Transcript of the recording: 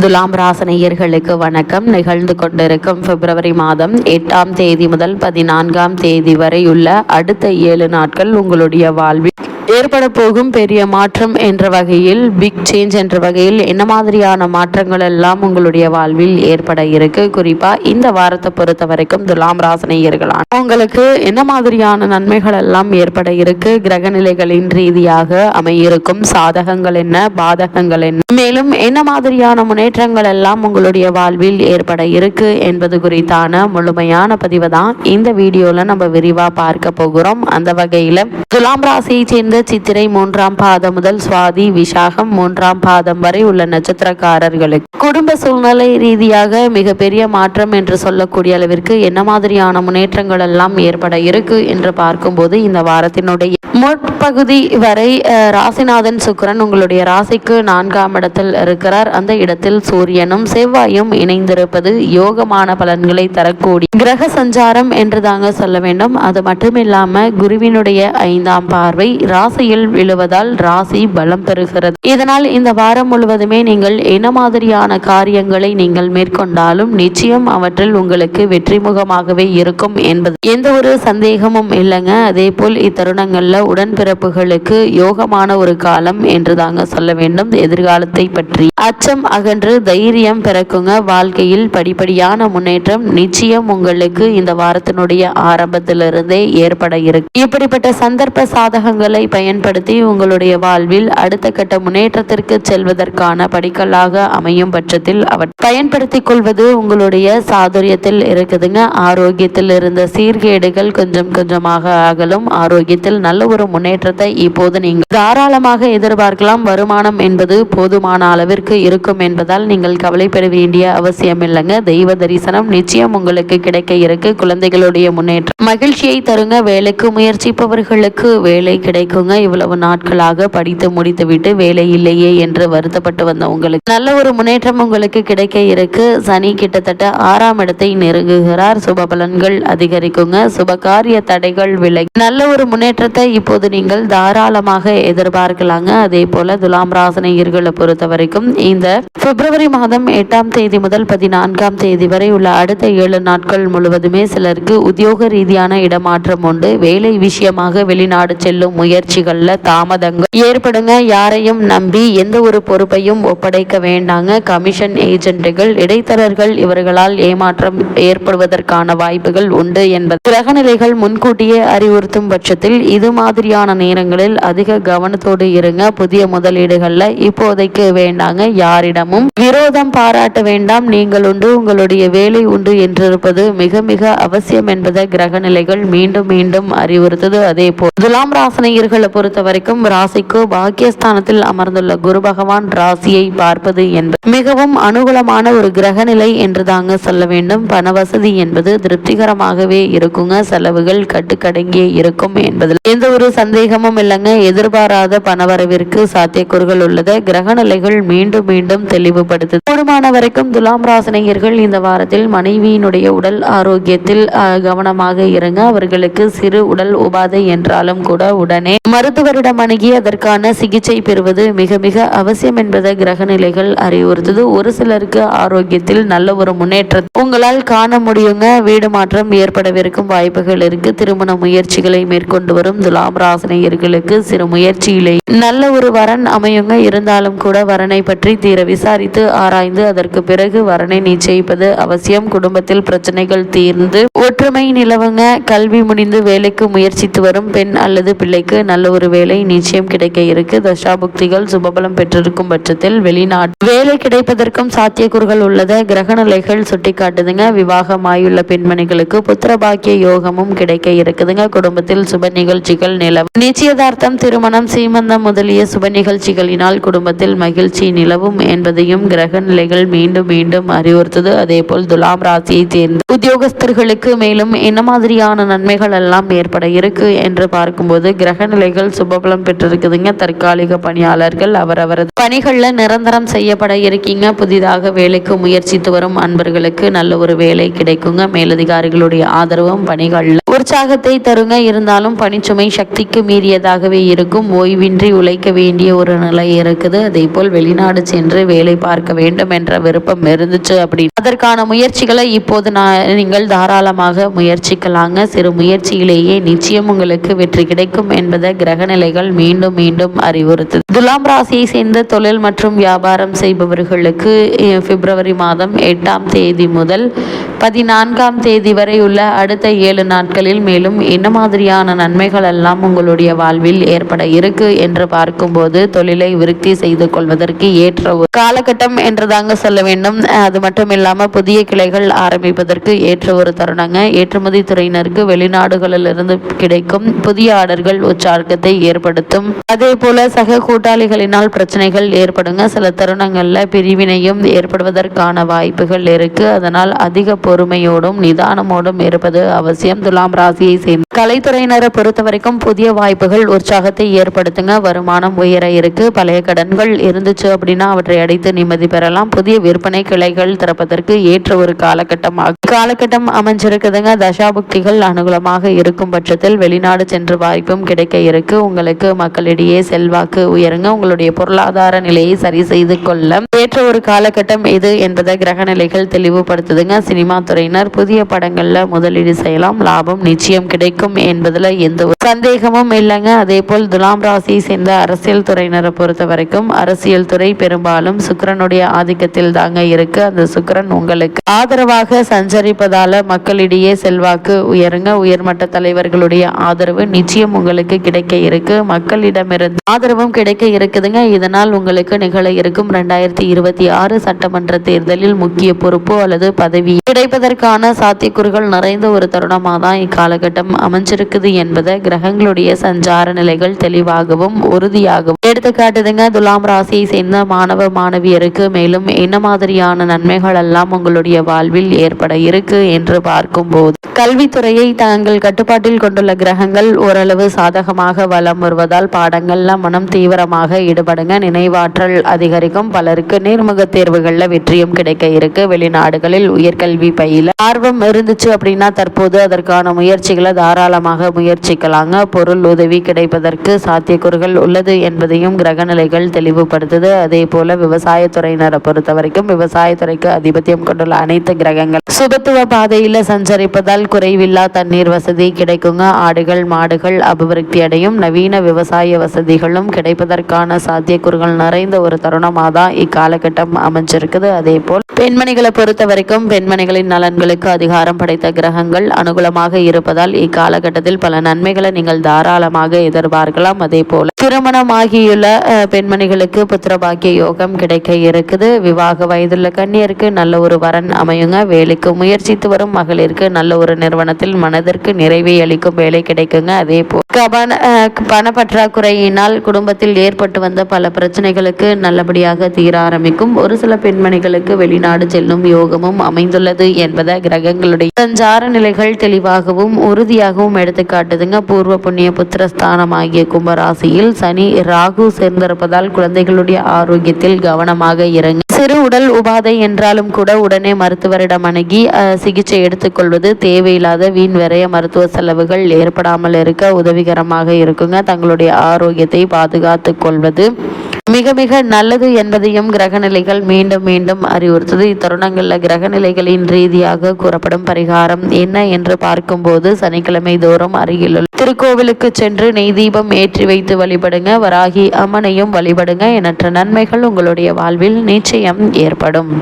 துலாம் ராசனையர்களுக்கு வணக்கம். நிகழ்ந்து கொண்டிருக்கும் பிப்ரவரி மாதம் எட்டாம் தேதி முதல் பதினான்காம் தேதி வரை உள்ள அடுத்த ஏழு நாட்கள் உங்களுடைய வாழ்வில் ஏற்பட போகும் பெரிய மாற்றம் என்ற வகையில் பிக் சேஞ்ச் என்ற வகையில் என்ன மாதிரியான மாற்றங்கள் எல்லாம் உங்களுடைய வாழ்வில் ஏற்பட இருக்கு? குறிப்பா இந்த வாரத்தை பொறுத்த வரைக்கும் துலாம் ராசனையர்களான உங்களுக்கு என்ன மாதிரியான நன்மைகள் எல்லாம் ஏற்பட இருக்கு? கிரகநிலைகளின் ரீதியாக அமையிருக்கும் சாதகங்கள் என்ன? பாதகங்கள் என்ன? மேலும் என்ன மாதிரியான முன்னேற்றங்கள் எல்லாம் உங்களுடைய வாழ்வில் ஏற்பட இருக்கு என்பது குறித்தான முழுமையான பதிவு தான் இந்த வீடியோல நம்ம விரிவா பார்க்க போகிறோம். அந்த வகையில துலாம் ராசியை சேர்ந்த சித்திரை மூன்றாம் பாதம் முதல் சுவாதி விசாகம் மூன்றாம் பாதம் வரை உள்ள நட்சத்திரக்காரர்களுக்கு. குடும்ப சூழ்நிலை ரீதியாக மிகப்பெரிய மாற்றம் என்று சொல்லக்கூடிய அளவிற்கு என்ன மாதிரியான முன்னேற்றங்கள் எல்லாம் ஏற்பட இருக்கு என்று பார்க்கும்போது இந்த வாரத்தினுடைய முற்பகுதி வரை ராசிநாதன் சுக்கிரன் உங்களுடைய ராசிக்கு நான்காம் இடத்தில் இருக்கிறார். அந்த இடத்தில் சூரியனும் செவ்வாயும் இணைந்திருப்பது யோகமான பலன்களை தரக்கூடிய கிரக சஞ்சாரம் என்று தாங்க சொல்ல வேண்டும். அது மட்டும் இல்லாம குருவினுடைய ஐந்தாம் பார்வை ராசியில் விழுவதால் ராசி பலம் பெறுகிறது. இதனால் இந்த வாரம் முழுவதுமே நீங்கள் என்ன மாதிரியான காரியங்களை நீங்கள் மேற்கொண்டாலும் நிச்சயம் அவற்றில் உங்களுக்கு வெற்றிமுகமாகவே இருக்கும் என்பது. எந்த ஒரு சந்தேகமும் இல்லைங்க. அதே போல் இத்தருணங்கள்ல உடன்பிறப்புகளுக்கு யோகமான ஒரு காலம் என்று தாங்க சொல்ல வேண்டும். எதிர்காலத்தை பற்றி. அச்சம் அகன்று தைரியம் பிறக்குங்க. வாழ்க்கையில் படிப்படியான முன்னேற்றம் நிச்சயம் உங்களுக்கு இந்த வாரத்தினுடைய ஆரம்பத்திலிருந்தே ஏற்பட இருக்கு. இப்படிப்பட்ட சந்தர்ப்ப சாதகங்களை பயன்படுத்தி உங்களுடைய வாழ்வில் அடுத்த கட்ட முன்னேற்றத்திற்கு செல்வதற்கான படிக்கல்லாக அமையும் பட்சத்தில் அவற்றை பயன்படுத்திக் கொள்வது உங்களுடைய சாதுரியத்தில் இருக்குதுங்க. ஆரோக்கியத்தில் இருந்த சீர்கேடுகள் கொஞ்சம் கொஞ்சமாக அகலும். ஆரோக்கியத்தில் நல்ல ஒரு முன்னேற்றத்தை இப்போது நீங்கள் தாராளமாக எதிர்பார்க்கலாம். வருமானம் என்பது போதுமான அளவிற்கு இருக்கும் என்பதால் நீங்கள் கவலைப்பட வேண்டிய அவசியம் இல்லைங்க. தெய்வ தரிசனம் நிச்சயம் உங்களுக்கு கிடைக்க இருக்கு. குழந்தைகளுடைய முன்னேற்றம் மகிழ்ச்சியை தருங்க. வேலைக்கு முயற்சிப்பவர்களுக்கு வேலை கிடைக்கும் கிடைக்குங்க இவ்வளவு நாட்களாக படித்து முடித்துவிட்டு வேலை இல்லையே என்று வருத்தப்பட்டு வந்த உங்களுக்கு நல்ல ஒரு முன்னேற்றம் உங்களுக்கு கிடைக்க இருக்கு. சனி கிட்டத்தட்ட ஆறாம் இடத்தை நெருங்குகிறார். சுப பலன்கள் அதிகரிக்குங்க. சுபகாரிய தடைகள் விலை நல்ல ஒரு முன்னேற்றத்தை இப்போது நீங்கள் தாராளமாக எதிர்பார்க்கலாங்க. அதே போல துலாம் ராசனையர்களை பொறுத்த வரைக்கும் இந்த பிப்ரவரி மாதம் எட்டாம் தேதி முதல் பதினான்காம் தேதி வரை உள்ள அடுத்த ஏழு நாட்கள் முழுவதுமே சிலருக்கு உத்தியோக ரீதியான இடமாற்றம் உண்டு. வேலை விஷயமாக வெளிநாடு செல்லும் முயற்சி முயற்சிகளில் தாமதங்கள் ஏற்படுங்க. யாரையும் நம்பி எந்த ஒரு பொறுப்பையும் ஒப்படைக்க வேண்டாங்க. கமிஷன் ஏஜென்ட்டுகள் இடைத்தரர்கள் இவர்களால் ஏமாற்றம் ஏற்படுவதற்கான வாய்ப்புகள் உண்டு என்பது. கிரகநிலைகள் முன்கூட்டியே அறிவுறுத்தும் பட்சத்தில் இது மாதிரியான நேரங்களில் அதிக கவனத்தோடு இருங்க. புதிய முதலீடுகளில் இப்போதைக்கு வேண்டாங்க. யாரிடமும் விரோதம் பாராட்ட வேண்டாம். நீங்கள் உண்டு உங்களுடைய வேலை உண்டு என்றிருப்பது மிக மிக அவசியம் என்பதை கிரகநிலைகள் மீண்டும் மீண்டும் அறிவுறுத்தது. அதே போல் துலாம் ராசனையர்கள் பொறுத்த வரைக்கும் ராசிக்கு பாக்கியஸ்தானத்தில் அமர்ந்துள்ள குரு பகவான் ராசியை பார்ப்பது என்பது மிகவும் அனுகூலமான ஒரு கிரக நிலை என்று தாங்க சொல்ல வேண்டும். பண வசதி என்பது திருப்திகரமாகவே இருக்குங்க. செலவுகள் கட்டுக்கடங்கியே இருக்கும் என்பதில் எந்த ஒரு சந்தேகமும் இல்லைங்க. எதிர்பாராத பணவரவிற்கு சாத்தியக்கூறுகள் உள்ளது. கிரகநிலைகள் மீண்டும் மீண்டும் தெளிவுபடுத்து கூடுமான வரைக்கும் துலாம் ராசினியர்கள் இந்த வாரத்தில் மனைவியினுடைய உடல் ஆரோக்கியத்தில் கவனமாக இருங்க. அவர்களுக்கு சிறு உடல் உபாதை என்றாலும் கூட உடனே மருத்துவரிடம் அணுகி அதற்கான சிகிச்சை பெறுவது மிக மிக அவசியம் என்பதை கிரகநிலைகள் அறிவுறுத்துது. ஒரு சிலருக்கு ஆரோக்கியத்தில் நல்ல ஒரு முன்னேற்றம் உங்களால் காண முடியுங்க. வீடு மாற்றம் ஏற்படவிருக்கும் வாய்ப்புகள் இருக்கு. திருமண முயற்சிகளை மேற்கொண்டு வரும் துலாம் ராசனையர்களுக்கு சிறு முயற்சியிலே நல்ல ஒரு வரன் அமையுங்க. இருந்தாலும் கூட வரனை பற்றி தீர விசாரித்து ஆராய்ந்து அதற்கு பிறகு வரனை நிச்சயிப்பது அவசியம். குடும்பத்தில் பிரச்சனைகள் தீர்ந்து ஒற்றுமை நிலவுங்க. கல்வி முடிந்து வேலைக்கு முயற்சித்து வரும் பெண் அல்லது பிள்ளைக்கு நல்ல ஒரு வேலை நிச்சயம் கிடைக்க இருக்கு. தசாபுக்திகள் சுபபலம் பெற்றிருக்கும் பட்சத்தில் வெளிநாட்டு வேலை கிடைப்பதற்கும் சாத்தியக்கூறுகள் உள்ளது. கிரக நிலைகள் சுட்டிக்காட்டுதுங்க. விவாகமாயுள்ள பெண்மணிகளுக்கு புத்திர பாக்கிய யோகமும் கிடைக்க இருக்குதுங்க. குடும்பத்தில் சுப நிகழ்ச்சிகள் நிலவும். நிச்சயதார்த்தம் திருமணம் சீமந்தம் முதலிய சுப நிகழ்ச்சிகளினால் குடும்பத்தில் மகிழ்ச்சி நிலவும் என்பதையும் கிரக நிலைகள் மீண்டும் மீண்டும் அறிவுறுத்தது. அதே போல் துலாம் ராசியை சேர்ந்த உத்தியோகஸ்தர்களுக்கு மேலும் என்ன மாதிரியான நன்மைகள் எல்லாம் ஏற்பட இருக்கு என்று பார்க்கும்போது கிரக நிலை வேலைகள் சுபபலம் பெற்றிருக்குதுங்க. தற்காலிக பணியாளர்கள் அவரவரது பணிகளில் நிரந்தரம் செய்யப்பட இருக்கீங்க. புதிதாக வேலைக்கு முயற்சித்து வரும் அன்பர்களுக்கு நல்ல ஒரு வேலை கிடைக்குங்க. மேலதிகாரிகளுடைய ஆதரவும் பணிகளில் உற்சாகத்தை தருங்க. இருந்தாலும் பணிச்சுமை சக்திக்கு மீறியதாகவே இருக்கும். ஓய்வின்றி உழைக்க வேண்டிய ஒரு நிலை இருக்குது. அதே போல் வெளிநாடு சென்று வேலை பார்க்க வேண்டும் என்ற விருப்பம் இருந்துச்சு அப்படி அதற்கான முயற்சிகளை இப்போது நான் நீங்கள் தாராளமாக முயற்சிக்கலாங்க. சிறு முயற்சியிலேயே நிச்சயம் உங்களுக்கு வெற்றி கிடைக்கும் என்பதை கிரகநிலைகள் மீண்டும் மீண்டும் அறிவுறுத்து துலாம் ராசியை சேர்ந்த தொழில் மற்றும் வியாபாரம் செய்பவர்களுக்கு பிப்ரவரி மாதம் எட்டாம் தேதி முதல் பதினான்காம் தேதி வரை உள்ள அடுத்த ஏழு நாட்களில் மேலும் என்ன மாதிரியான நன்மைகள் எல்லாம் உங்களுடைய வாழ்வில் ஏற்பட இருக்கு என்று பார்க்கும்போது தொழிலை விருத்தி செய்து கொள்வதற்கு ஏற்ற ஒரு காலகட்டம் என்று தாங்க சொல்ல வேண்டும். அது மட்டும் இல்லாம புதிய கிளைகள் ஆரம்பிப்பதற்கு ஏற்ற ஒரு தருணங்க. ஏற்றுமதி துறையினருக்கு வெளிநாடுகளிலிருந்து கிடைக்கும் புதிய ஆர்டர்கள் உற்சாகத்தை ஏற்படுத்தும். அதே போல சக கூட்டாளிகளினால் பிரச்சனைகள் ஏற்படுங்க. சில தருணங்கள்ல பிரிவினையும் ஏற்படுவதற்கான வாய்ப்புகள் இருக்கு. அதனால் அதிக பொறுமையோடும் நிதானமோடும் இருப்பது அவசியம். துலாம் ராசியை சேர்ந்த கலைத்துறையினரை பொறுத்த வரைக்கும் புதிய வாய்ப்புகள் உற்சாகத்தை ஏற்படுத்துங்க. வருமானம் உயர இருக்கு. பழைய கடன்கள் இருந்துச்சு அப்படின்னா அவற்றை அடைத்து நிம்மதி பெறலாம். புதிய விற்பனை கிளைகள் திறப்பதற்கு ஏற்ற ஒரு காலகட்டமாக காலகட்டம் அமைஞ்சிருக்குதுங்க. தசாபுக்திகள் அனுகூலமாக இருக்கும் பட்சத்தில் வெளிநாடு சென்று வாய்ப்பும் கிடைக்க இருக்கு. உங்களுக்கு மக்களிடையே செல்வாக்கு உயருங்க. உங்களுடைய பொருளாதார நிலையை சரி செய்து கொள்ள ஏற்ற ஒரு காலகட்டம் இது என்பதை கிரக நிலைகள் தெளிவுபடுத்துதுங்க. சினிமா துறையினர் புதிய படங்களில் முதலீடு செய்யலாம் லாபம் நிச்சயம் கிடைக்கும் என்பதில் எந்த சந்தேகமும் இல்லைங்க. அதே போல் துலாம் ராசியை சேர்ந்த அரசியல் துறையினரை பொறுத்த வரைக்கும் அரசியல் துறை பெரும்பாலும் சுக்கிரனுடைய ஆதிக்கத்தில் தாங்க இருக்கு. அந்த சுக்கிரன் உங்களுக்கு ஆதரவாக சஞ்சரிப்பதால மக்களிடையே செல்வாக்கு உயருங்க. உயர்மட்ட தலைவர்களுடைய ஆதரவு நிச்சயம் உங்களுக்கு கிடைக்க இருக்கு. மக்களிடமிருந்து ஆதரவும் கிடைக்க இருக்குதுங்க. இதனால் உங்களுக்கு நிகழ இருக்கும் ரெண்டாயிரத்தி இருபத்தி ஆறு சட்டமன்ற தேர்தலில் முக்கிய பொறுப்போ அல்லது பதவி கிடைப்பதற்கான சாத்தியக்கூறுகள் நிறைந்த ஒரு தருணமாக தான் இக்காலகட்டம் அமைஞ்சிருக்குது என்பதை கிரகங்களுடைய சஞ்சார நிலைகள் தெளிவாகவும் உறுதியாகவும் எடுத்துக்காட்டுதுங்க. துலாம் ராசியை சேர்ந்த மாணவ மாணவியருக்கு மேலும் என்ன மாதிரியான நன்மைகள் எல்லாம் உங்களுடைய வாழ்வில் ஏற்பட இருக்கு என்று பார்க்கும்போது கல்வித்துறையை தாங்கள் கட்டுப்பாட்டில் கொண்டுள்ள கிரகங்கள் ஓரளவு சாதகமாக வலம் வருவதால் பாடங்கள்ல மனம் தீவிரமாக ஈடுபடுங்க. நினைவாற்றல் அதிகரிக்கும். பலருக்கு நேர்முக தேர்வுகளில் வெற்றியும் கிடைக்க இருக்கு. வெளிநாடுகளில் உயர்கல்வி பையில் ஆர்வம் இருந்துச்சு அப்படின்னா தற்போது அதற்கான முயற்சிகளை தாராளமாக முயற்சிக்கலாங்க. பொருள் உதவி கிடைப்பதற்கு சாத்தியக்கூறுகள் உள்ளது என்பதையும் கிரகநிலைகள் தெளிவுபடுத்துது. அதே போல விவசாயத்துறையினரை பொறுத்த வரைக்கும் விவசாயத்துறைக்கு அதிபத்தியம் கொண்டுள்ள அனைத்து கிரகங்கள் சுபத்துவ பாதையில் சஞ்சரிப்பதால் குறைவில்லா தண்ணீர் வசதி கிடைக்குங்க. ஆடுகள் மாடுகள் அபிவிருத்தி அடையும். நவீன விவசாய வசதிகளும் கிடைப்பதற்கான சாத்தியக்கூறுகள் நிறைந்த ஒரு தருணமாக தான் இக்காலகட்டம் அமைஞ்சிருக்குது. அதே போல் பெண்மணிகளை பொறுத்த வரைக்கும் பெண்மணிகளின் நலன்களுக்கு அதிகாரம் படைத்த கிரகங்கள் அனுகூலமாக இருப்பதால் இக்காலகட்டத்தில் பல நன்மைகளை நீங்கள் தாராளமாக எதிர்பார்க்கலாம். அதே போல திருமணமாகியுள்ள பெண்மணிகளுக்கு புத்திரபாக்கிய யோகம் கிடைக்க இருக்குது. விவாக வயதுள்ள கண்ணியருக்கு நல்ல ஒரு வரன் அமையுங்க. வேலைக்கு முயற்சித்து வரும் மகளிருக்கு நல்ல ஒரு நிறுவனத்தில் மனதிற்கு நிறைவை அளிக்கும் வேலை கிடைக்குங்க. அதே போல் கபன பணப்பற்றாக்குறையினால் பண பற்றாக்குறையினால் குடும்பத்தில் ஏற்பட்டு வந்த பல பிரச்சனைகளுக்கு நல்லபடியாக தீர ஆரம்பிக்கும். ஒரு சில பெண்மணிகளுக்கு வெளிநாடு செல்லும் யோகமும் அமைந்துள்ளது. என்பதை கிரகங்களுடைய சஞ்சார நிலைகள் தெளிவாகவும் உறுதியாகவும் எடுத்துக்காட்டுதுங்க பூர்வ புண்ணிய புத்திரஸ்தானம் ஆகிய கும்பராசியில் சனி ராகு சேர்ந்திருப்பதால் குழந்தைகளுடைய ஆரோக்கியத்தில் கவனமாக இறங்க சிறு உடல் உபாதை என்றாலும் கூட உடனே மருத்துவரிடம் அணுகி அஹ், சிகிச்சை எடுத்துக்கொள்வது தேவையில்லாத வீண் விரைய மருத்துவ செலவுகள் ஏற்படாமல் இருக்க உதவிகரமாக இருக்குங்க. தங்களுடைய ஆரோக்கியத்தை பாதுகாத்து கொள்வது மிக மிக நல்லது என்பதையும் கிரகநிலைகள் மீண்டும் மீண்டும் அறிவுறுத்தது. இத்தருணங்களில் கிரகநிலைகளின் ரீதியாக கூறப்படும் பரிகாரம் என்ன என்று பார்க்கும்போது சனிக்கிழமை தோறும் அருகிலுள்ள திருக்கோவிலுக்கு சென்று நெய் தீபம் ஏற்றி வைத்து வழிபடுங்க. வராகி அம்மனையும் வழிபடுங்க. எண்ணற்ற நன்மைகள் உங்களுடைய வாழ்வில் நிச்சயம் ஏற்படும்.